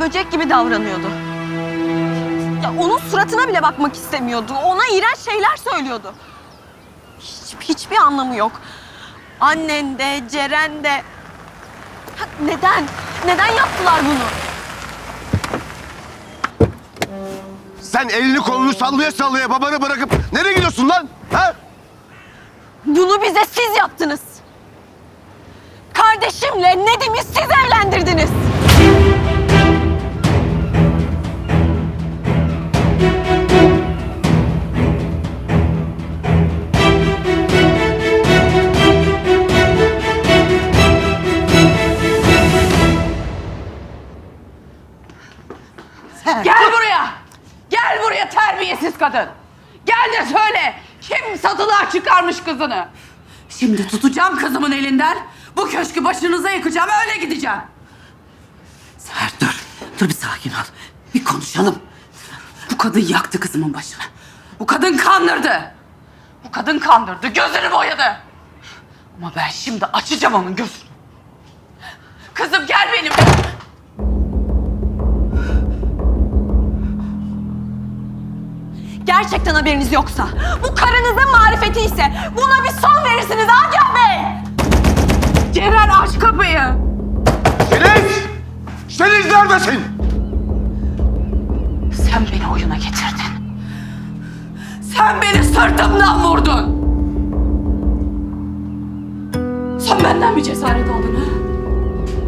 böcek gibi davranıyordu. Ya onun suratına bile bakmak istemiyordu. Ona iğrenç şeyler söylüyordu. Hiç, hiçbir anlamı yok. Annen de, Ceren de. Ha, neden? Neden yaptılar bunu? Sen elini kolunu sallaya sallaya babanı bırakıp nereye gidiyorsun lan? Ha? Bunu bize siz yaptınız. Kardeşimle Nedim'i siz evlendirdiniz. Gel buraya. Gel buraya terbiyesiz kadın. Gel de söyle. Kim satılığa çıkarmış kızını? Şimdi tutacağım kızımın elinden. Bu köşkü başınıza yıkacağım. Öyle gideceğim. Seher dur. Dur bir sakin ol. Bir konuşalım. Bu kadın yaktı kızımın başını. Bu kadın kandırdı. Bu kadın kandırdı. Gözünü boyadı. Ama ben şimdi açacağım onun gözünü. Kızım gel benim. Gerçekten haberiniz yoksa, bu karınızın marifeti ise buna bir son verirsiniz Agah Bey. Ceren aç kapıyı. Deniz! Deniz neredesin? Sen beni oyuna getirdin. Sen beni sırtımdan vurdun. Sen benden mi cesaret aldın ha?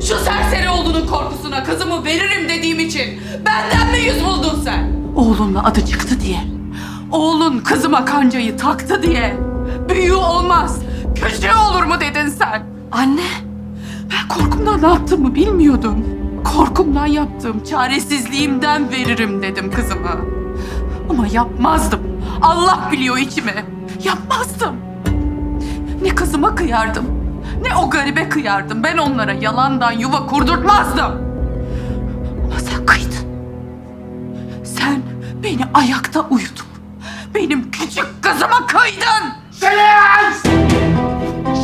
Şu serseri oğlunun korkusuna kızımı veririm dediğim için benden mi yüz buldun sen? Oğlunla adı çıktı diye. Oğlun kızıma kancayı taktı diye. Büyüğü olmaz, küçüğü olur mu dedin sen? Anne, Ben korkumdan ne yaptığımı bilmiyordum. Korkumdan yaptığım çaresizliğimden veririm dedim kızımı. Ama yapmazdım. Allah biliyor içimi. Yapmazdım. Ne kızıma kıyardım. Ne o garibe kıyardım. Ben onlara yalandan yuva kurdurtmazdım. Ama sen kıydın. Sen beni ayakta uyutup benim küçük kızıma kıydın. Deniz!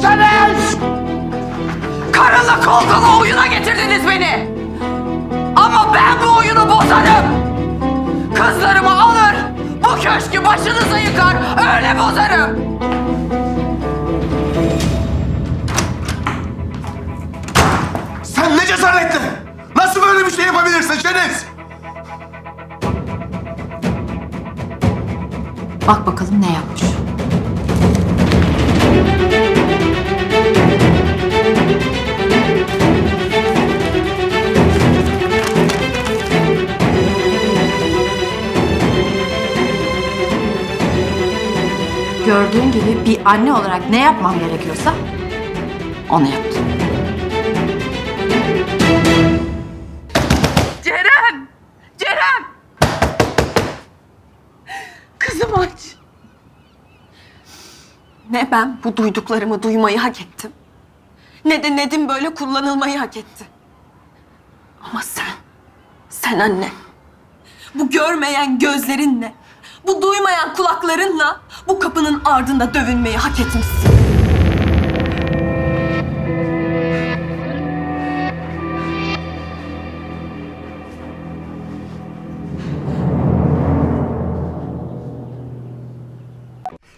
Deniz! Karınla kolkala oyuna getirdiniz beni. Ama ben bu oyunu bozarım. Kızlarımı alır, bu köşkü başınıza yıkar, öyle bozarım. Bak bakalım ne yapmış. Gördüğün gibi bir anne olarak ne yapmam gerekiyorsa onu yaptım. Aç. ne ben bu duyduklarımı duymayı hak ettim. Ne de Nedim böyle kullanılmayı hak etti. Ama sen, sen anne. Bu görmeyen gözlerinle, bu duymayan kulaklarınla bu kapının ardında dövünmeyi hak etmişsin.